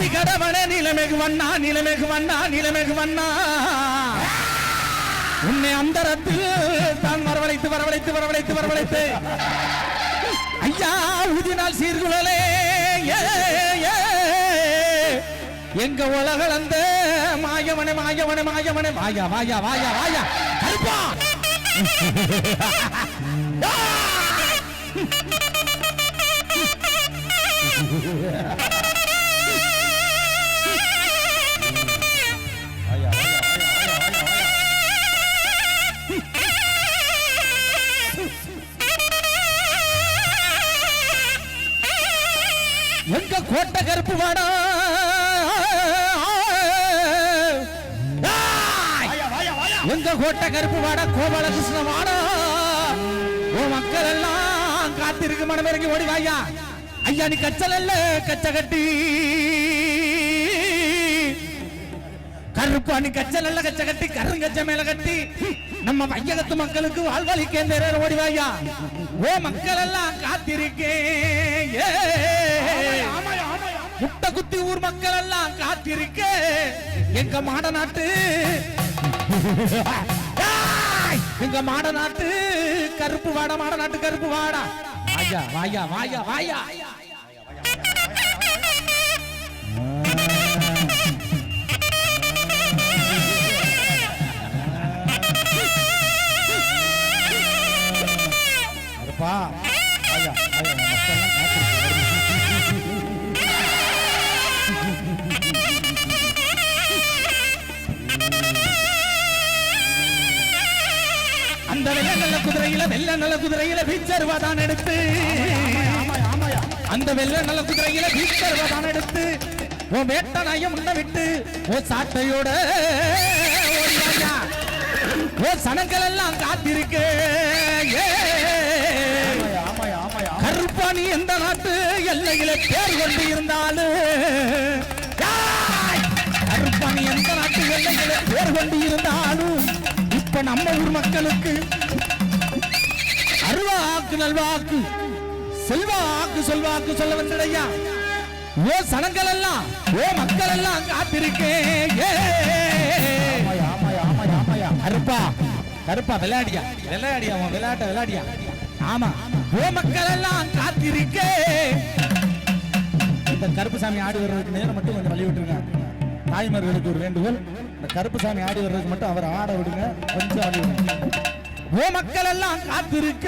ஆசி கடவனே நிலைமைக்கு வண்ணா நிலைமைக்கு வண்ணா நிலைமைக்கு வண்ணா. உன்னை அந்தரத்தில் தான் வரவழைத்து வரவழைத்து வரவழைத்து வரவழைத்து. ஐயா உதினால் சீர்குழலே ஏ, ஏ. எங்க உலகளந்த மாயவனே மாயவனே மாயவனே. வாயா வாயா வாயா வாயா. கருப்பா. Yeah. கோட்டை கருப்பு வாடா எங்க கோட்டை கருப்பு வாடா கோபாலகிருஷ்ண வாடா ஓ மக்கள் எல்லாம் காத்திருக்கு மனம் இறங்கி ஓடி வாயா. ஐயா நீ கச்சல் அல்ல கச்ச கட்டி. கருப்பு அணி கச்சல் அல்ல கச்ச கட்டி. கருங்கச்ச மேல கட்டி. நம்ம வையகத்து மக்களுக்கு வாழ்வழிக்க ஓடி வாயா. ஓ மக்கள் எல்லாம் காத்திருக்கேன். ஏ. குத்தி ஊர் மக்கள் எல்லாம் காத்திருக்க. எங்க மாட நாட்டு எங்க மாட நாட்டு கருப்பு வாடா மாட நாட்டு கருப்பு வாடா. வாயா வாயா வாயா வாயா. கருப்பா வாயா வாயா மக்கள் எல்லாம் அந்த வெள்ள நல்ல குதிரையில வெள்ள நல்ல குதிரையில வீச்சருவாதான் எடுத்து. அந்த வெள்ள நல்ல குதிரையில வீச்சருவாதான் எடுத்து. உன் வேட்ட நாயம் முன்ன விட்டு ஓ சாட்டையோட ஓடிவாயா ஓ சனங்கள் எல்லாம் காத்திருக்கு. கருப்பாணி எந்த நாட்டு எல்லையில பேர் கொண்டு இருந்தாலும் எந்த போர் கொண்டு இருந்தாலும் இப்ப நம்ம ஊர் மக்களுக்கு அருவாக்கு நல்வாக்கு செல்வாக்கு சொல்வாக்கு சொல்ல வந்தடையா ஓ சனங்கள் எல்லாம் ஓ மக்கள் எல்லாம் காத்திருக்கேன் கருப்பா கருப்பா விளையாடியா? விளையாடியா உன் விளையாட்ட விளையாடியா? ஆமா. ஓ மக்கள் எல்லாம் காத்திருக்கே. இந்த கருப்புசாமி ஆடு வர்றதுக்கு நேரம் மட்டும் கொஞ்சம் வழி விட்டுருங்க. தாய்மார்களுக்கு ஒரு வேண்டுகோள். இந்த கருப்புசாமி ஆடி வர்றதுக்கு மட்டும் அவர் ஆட விடுங்க. கொஞ்சம் ஆடி விடுங்க. ஓ மக்கள் எல்லாம் காத்திருக்க